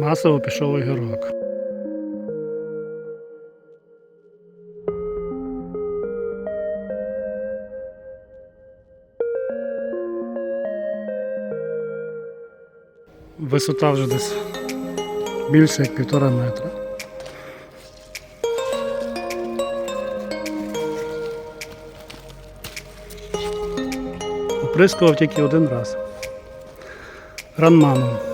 Масово пішов огірок. Висота вже десь більше як півтора метра. Оприскував тільки один раз. Ранманом.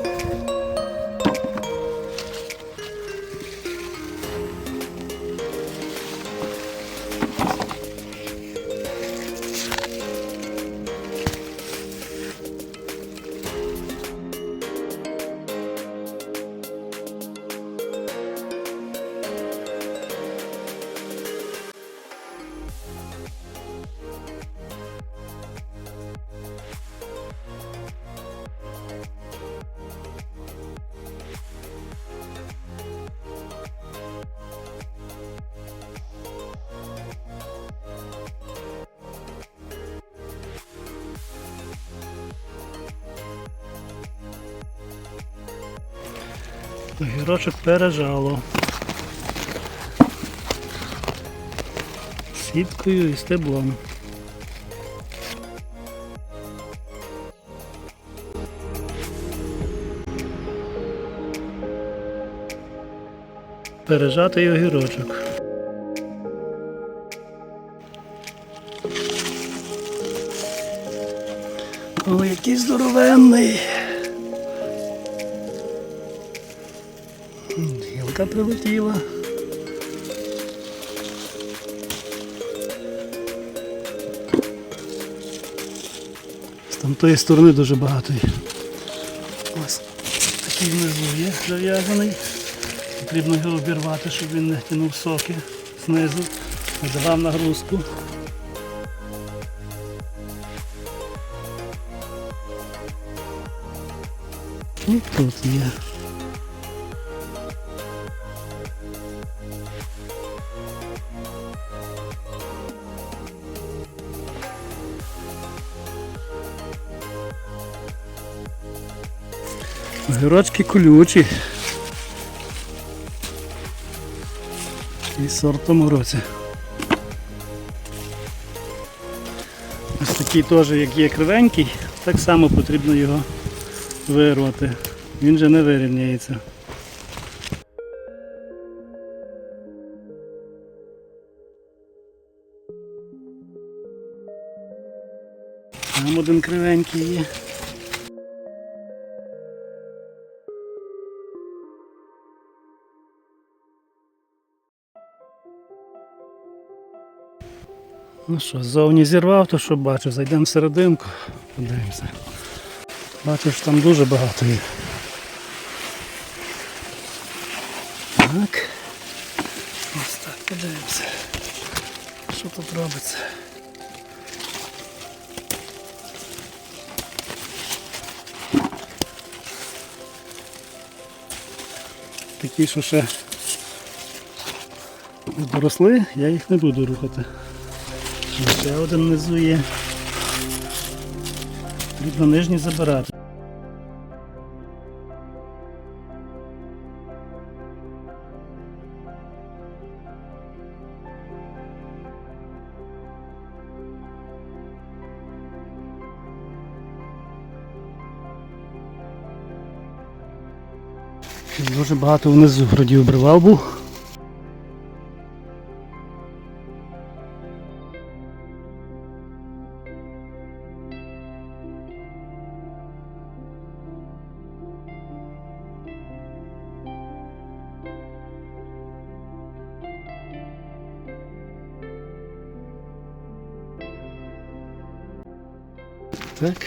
Огірочок пережало. Сіткою і стеблом. Пережатий огірочок. Ой, який здоровенний. Гілка прилетіла. З тамтої сторони дуже багато. Ось такий внизу є зав'язаний. Потрібно його обірвати, щоб він не тянув соки знизу. Давав нагрузку. І тут є. Огірочки колючі. І сортом році. Ось такий теж, як є кривенький, так само потрібно його вирвати. Він же не вирівняється. Там один кривенький є. Ну що, ззовні зірвав, то що бачу, зайдемо всерединку, подивимося. Бачу, що там дуже багато є. Так. Ось так, подивимося. Що тут робиться? Такі, що ще не доросли, я їх не буду рухати. Ще один внизу є. Потрібно нижній забирати. Дуже багато внизу вроді обривав був. Так,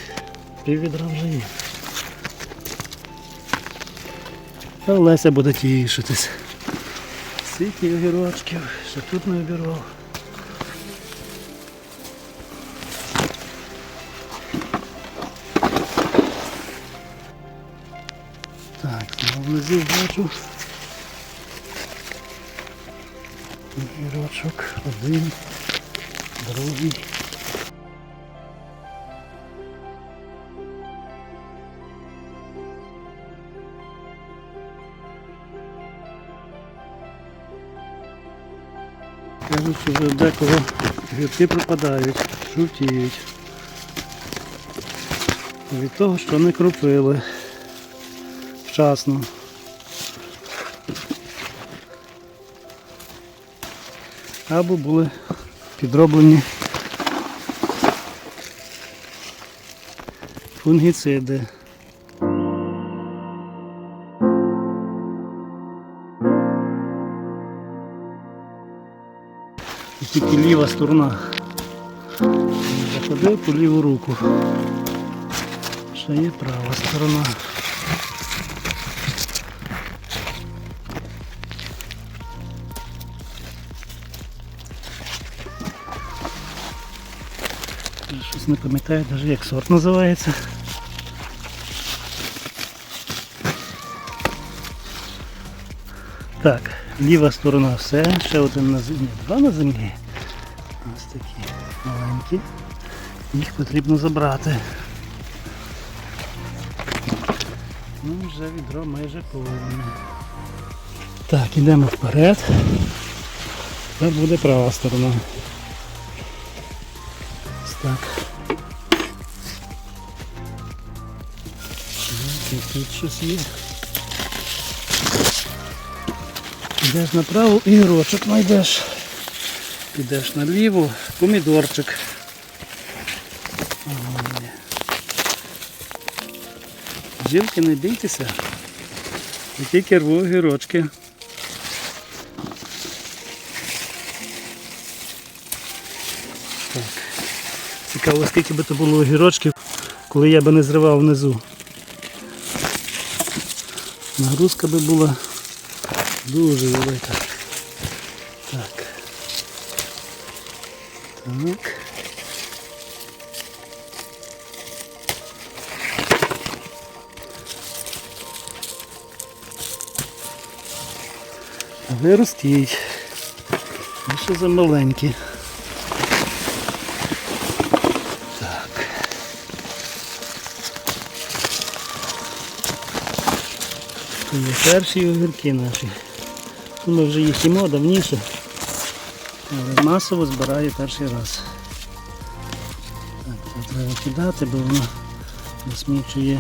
пів відра вже є. Та Леся буде тішитись. Скільки огірочків, ще тут не обірвав. Так, внизу бачу. Огірочок, один, другий. Кажуть, що вже декого гірки пропадають, жовтіють. Від того, що не кропили вчасно. Або були підроблені фунгіциди. тільки ліва сторона. Заходив по ліву руку. Ще є права сторона. Я Щось не пам'ятаю навіть як сорт називається. Так, Ліва сторона все, ще один на землі, два на землі. Ось такі маленькі. Їх потрібно забрати. Ну, вже відро майже повне. Так, ідемо вперед. Тепер буде права сторона. Ось так. Так, тут щось є. Підеш направо і грочок знайдеш. Підеш наліво, помідорчик. Жінки, не бійтеся. Я тільки рву гірочки. Так. Цікаво, скільки би то було огірочків, коли я би не зривав внизу. Нагрузка би була дуже велика. Так. Так. Ви ростіть. Ви ще за маленькі. Так. Це перші огірки наші. Ну, Ми вже їх їмо давніше. Але масово збираю перший раз. Так, це треба кидати, бо воно засмічує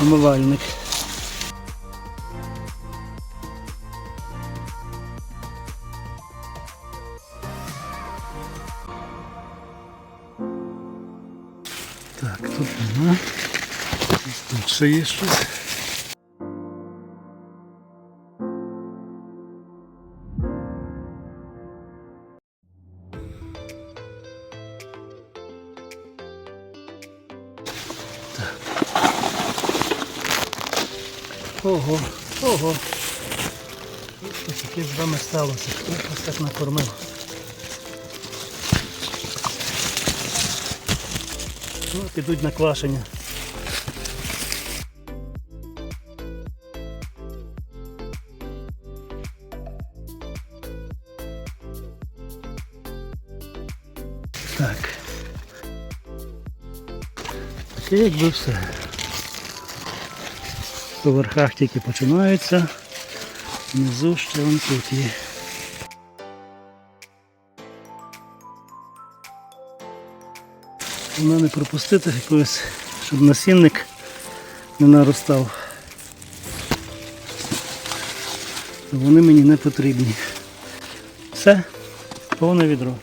умивальник. Так, тут нема. Тут ще є щось. Ого, ого. Ось таке з вами сталося. Вас так накормив? Ну, підуть на квашення. Так. Таке якби все. По верхах тільки починаються, внизу ще вон тут є. Вона не пропустити якогось, щоб насінник не наростав. Вони мені не потрібні. Все, повне відро.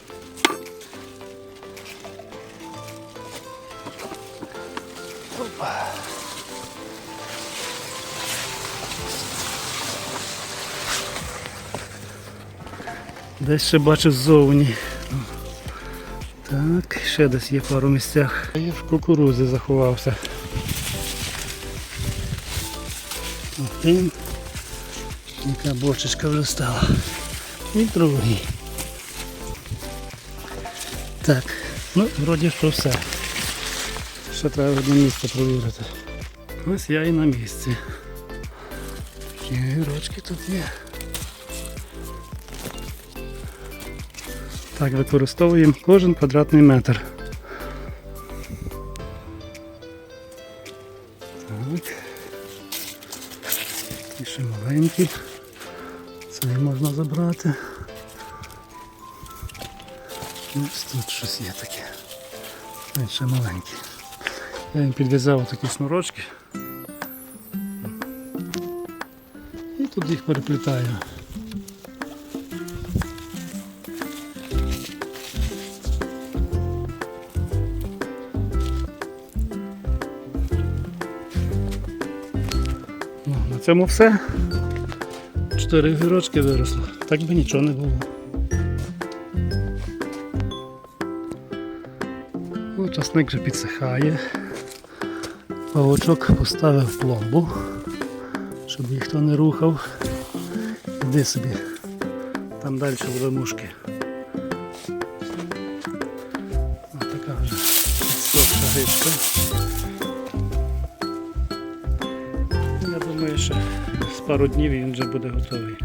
Десь ще бачу ззовні. Так, ще десь є пару місцях. Я в кукурузі заховався. Один. Яка бочечка вже стала. І другий. Так, ну вроді що все. Ще треба одне місце провірити. Ось я і на місці. Такі гірочки тут є. Так, використовуємо кожен квадратний метр. Так. І ще маленький. Це можна забрати. Ось тут щось є таке. Він ще маленький. Я їм підв'язав такі шнурочки. І тут їх переплітаю. Цьому все. Чотири гірочки виросло. Так би нічого не було. Ну, часник вже підсихає. Павучок поставив пломбу, щоб ніхто не рухав. Іди собі. Там далі буде мушки. Ось така вже підсохша гречка. Що з пару днів він вже буде готовий.